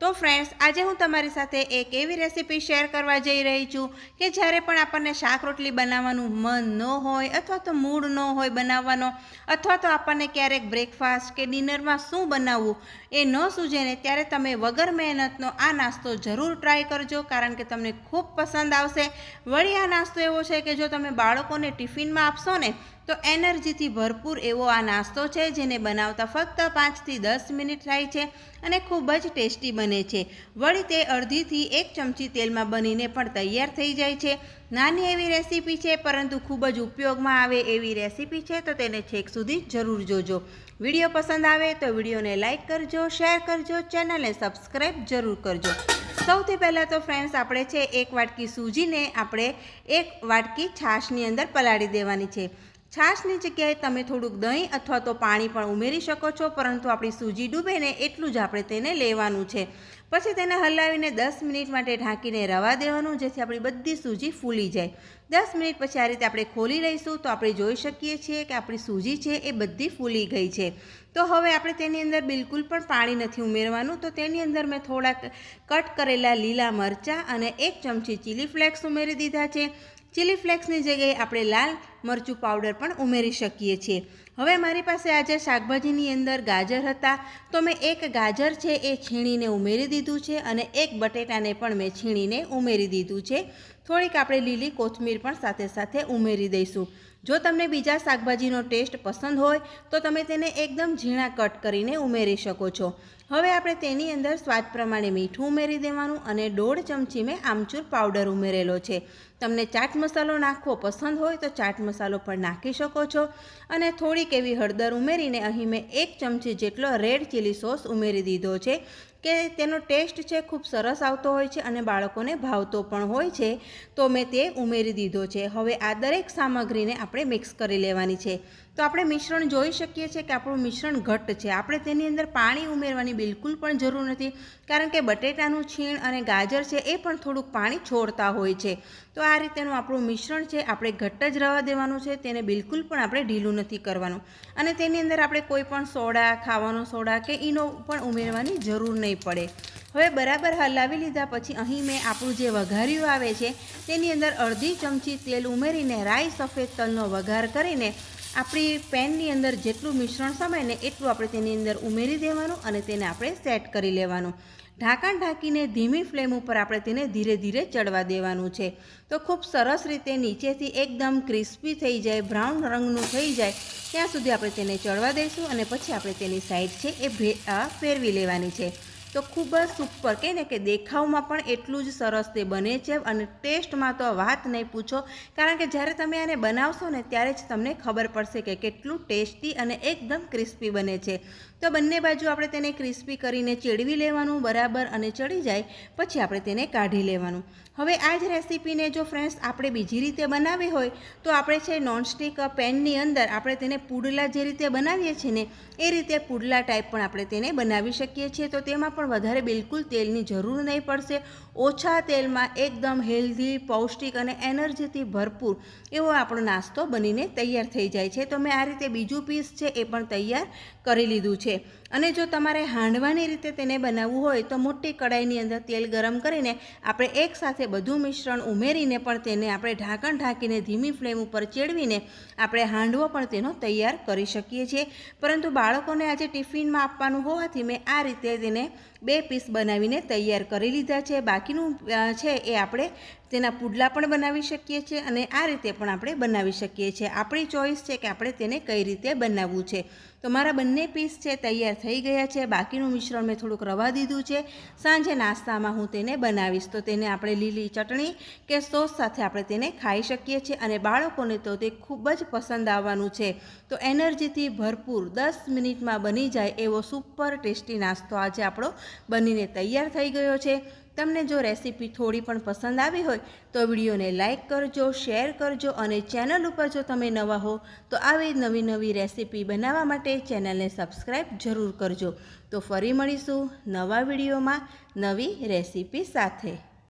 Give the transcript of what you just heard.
તો ફ્રેન્ડ્સ આજે હું તમારી સાથે એક એવી રેસીપી શેર કરવા જઈ રહી છું કે જ્યારે પણ આપણને શાક રોટલી બનાવવાનું મન ન હોય અથવા તો મૂડ ન હોય બનાવવાનો, અથવા તો આપણને ક્યારેક બ્રેકફાસ્ટ કે ડિનરમાં શું બનાવવું એ ન સૂજે ને ત્યારે તમે વગર મહેનતનો આ નાસ્તો જરૂર ટ્રાય કરજો કારણ કે તમને ખૂબ પસંદ આવશે. વળી આ નાસ્તો એવો છે કે જો તમે બાળકોને ટિફિનમાં આપશો ને, તો એનર્જીથી ભરપૂર એવો આ નાસ્તો છે જેને બનાવતા ફક્ત પાંચથી દસ મિનિટ થાય છે અને ખૂબ જ ટેસ્ટી બને છે. વળી તે અડધીથી એક ચમચી તેલમાં બનીને પણ તૈયાર થઈ જાય છે. નાની એવી રેસીપી છે, પરંતુ ખૂબ જ ઉપયોગમાં આવે એવી રેસીપી છે, તો તેને છેક સુધી જરૂર જોજો. વીડિયો પસંદ આવે તો વિડીયોને લાઇક કરજો, શેર કરજો, ચેનલને સબસ્ક્રાઈબ જરૂર કરજો. સૌથી પહેલાં તો ફ્રેન્ડ્સ, આપણે છે એક વાટકી સૂજીને આપણે એક વાટકી છાશની અંદર પલાળી દેવાની છે. છાશની જગ્યાએ તમે થોડુંક દહીં અથવા તો પાણી પણ ઉમેરી શકો છો, પરંતુ આપણી સૂજી ડૂબે ને એટલું જ આપણે તેને લેવાનું છે. પછી તેને હલાવીને દસ મિનિટ માટે ઢાંકીને રવા દેવાનું, જેથી આપણી બધી સૂજી ફૂલી જાય. દસ મિનિટ પછી આ રીતે આપણે ખોલી લઈશું, તો આપણે જોઈ શકીએ છીએ કે આપણી સૂજી છે એ બધી ફૂલી ગઈ છે. તો હવે આપણે તેની અંદર બિલકુલ પણ પાણી નથી ઉમેરવાનું, તો તેની અંદર મેં થોડાક કટ કરેલા લીલા મરચાં અને એક ચમચી ચીલી ફ્લેક્સ ઉમેરી દીધા છે. ચીલી ફ્લેક્સની જગ્યાએ આપણે લાલ મરચું પાવડર પણ ઉમેરી શકીએ છીએ. હવે મારી પાસે આજે શાકભાજીની અંદર ગાજર હતા. તો મેં એક ગાજર છે એ છીણીને ઉમેરી દીધું છે અને એક બટેટાને પણ મેં છીણીને ઉમેરી દીધું છે. થોડીક આપણે લીલી કોથમીર પણ સાથે સાથે ઉમેરી દઈશું. જો તમને બીજા શાકભાજીનો ટેસ્ટ પસંદ હોય, તો તમે તેને એકદમ ઝીણા કટ કરીને ઉમેરી શકો છો. હવે આપણે તેની અંદર સ્વાદ પ્રમાણે મીઠું ઉમેરી દેવાનું અને દોઢ ચમચી મેં આમચૂર પાવડર ઉમેરેલો છે. તમને ચાટ મસાલો નાખવો પસંદ હોય તો ચાટ મસાલો પણ નાખી શકો છો અને થોડીક એવી હળદર ઉમેરીને અહીં મેં એક ચમચી જેટલો રેડ ચીલી સોસ ઉમેરી દીધો છે. કે તેનો ટેસ્ટ છે ખૂબ સરસ આવતો હોય છે અને બાળકોને ભાવતો પણ હોય છે, તો મેં તે ઉમેરી દીધો છે. હવે આ દરેક સામગ્રીને આપણે મિક્સ કરી લેવાની છે. તો આપણે મિશ્રણ જોઈ શકીએ છીએ કે આપણું મિશ્રણ ઘટ્ટ છે. આપણે તેની અંદર પાણી ઉમેરવાની બિલકુલ પણ જરૂર નથી, કારણ કે બટેટાનું છીણ અને ગાજર છે એ પણ થોડુંક પાણી છોડતા હોય છે. તો આ રીતેનું આપણું મિશ્રણ છે, આપણે ઘટ્ટ જ રવા દેવાનું છે, તેને બિલકુલ પણ આપણે ઢીલું નથી કરવાનું. અને તેની અંદર આપણે કોઈ પણ સોડા, ખાવાનો સોડા કે ઈનો પણ ઉમેરવાની જરૂર નહીં. પડે. હવે બરાબર હલાવી લીધા પછી અહીં મેં આપણું જે વઘાર્યું આવે છે, તેની અંદર અડધી ચમચી તેલ ઉમેરીને રાઈ સફેદ તલનો વઘાર કરીને આપણી પેનની અંદર જેટલું મિશ્રણ સમાય ને એટલું આપણે તેની અંદર ઉમેરી દેવાનું અને તેને આપણે સેટ કરી લેવાનું. ઢાંકણ ઢાંકીને ધીમી ફ્લેમ ઉપર આપણે તેને ધીરે ધીરે ચડવા દેવાનું છે. તો ખૂબ સરસ રીતે નીચેથી એકદમ ક્રિસ્પી થઈ જાય, બ્રાઉન રંગનું થઈ જાય, ત્યાં સુધી આપણે તેને ચડવા દઈશું અને પછી આપણે તેની સાઈડ છે એ ફેરવી લેવાની છે. તો ખૂબ જ સુપર કહે ને કે દેખાવમાં પણ એટલું જ સરસ તે બને છે અને ટેસ્ટમાં તો વાત નહીં પૂછો. કારણ કે જ્યારે તમે આને બનાવશો ને ત્યારે જ તમને ખબર પડશે કે કેટલું ટેસ્ટી અને એકદમ ક્રિસ્પી બને છે. તો બંને બાજુ આપણે તેને ક્રિસ્પી કરીને ચેડવી લેવાનું બરાબર અને ચડી જાય, પછી આપણે તેને કાઢી લેવાનું. હવે આ જ રેસીપીને જો ફ્રેન્ડ્સ આપણે બીજી રીતે બનાવી હોય, તો આપણે છે નોનસ્ટિક પેનની અંદર આપણે તેને પુડલા જે રીતે બનાવીએ છીએ ને, એ રીતે પુડલા ટાઈપ પણ આપણે તેને બનાવી શકીએ છીએ. તો તેમાં પણ વધારે બિલકુલ તેલની જરૂર નહીં પડશે. ઓછા તેલમાં એકદમ હેલ્ધી પૌષ્ટિક અને એનર્જીથી ભરપૂર એવો આપણો નાસ્તો બનીને તૈયાર થઈ જાય છે. તો મેં આ રીતે બીજું પીસ છે એ પણ તૈયાર કરી લીધું છે. અને જો તમારે હાંડવાની રીતે તેને બનાવવું હોય તો મોટી કડાઈની અંદર તેલ ગરમ કરીને આપણે એકસાથે બધું મિશ્રણ ઉમેરીને પણ તેને આપણે ઢાંકણ ઢાંકીને ધીમી ફ્લેમ ઉપર ચેડવીને આપણે હાંડવો પણ તેનો તૈયાર કરી શકીએ છીએ. પરંતુ બાળકોને આજે ટિફિનમાં આપવાનું હોવાથી મેં આ રીતે તેને બે પીસ બનાવીને તૈયાર કરી લીધા છે. બાકીનું છે એ આપણે તેના પુડલા પણ બનાવી શકીએ છીએ અને આ રીતે પણ આપણે બનાવી શકીએ છીએ. આપણી ચોઈસ છે કે આપણે તેને કઈ રીતે બનાવવું છે. તો મારા બંને પીસ છે, તૈયાર થઈ ગયા છે. બાકીનું મિશ્રણ મેં થોડુંક રવા દીધું છે. સાંજે નાસ્તામાં હું તેને બનાવીશ. તો તેને આપણે લીલી ચટણી કે સોસ સાથે આપણે તેને ખાઈ શકીએ છીએ અને બાળકોને તો તે ખૂબ જ પસંદ આવવાનું છે. તો એનર્જીથી ભરપૂર દસ મિનિટમાં બની જાય એવો સુપર ટેસ્ટી નાસ્તો આજે આપણો બનીને તૈયાર થઈ ગયો છે. તમને જો રેસીપી થોડી પણ પસંદ આવી હોય, તો વિડીયોને લાઇક કરજો, શેર કરજો અને ચેનલ ઉપર જો તમે નવા હો, તો આવી નવી નવી રેસીપી બનાવવા માટે ચેનલને સબસ્ક્રાઈબ જરૂર કરજો. તો ફરી મળીશું નવા વિડીયોમાં નવી રેસીપી સાથે.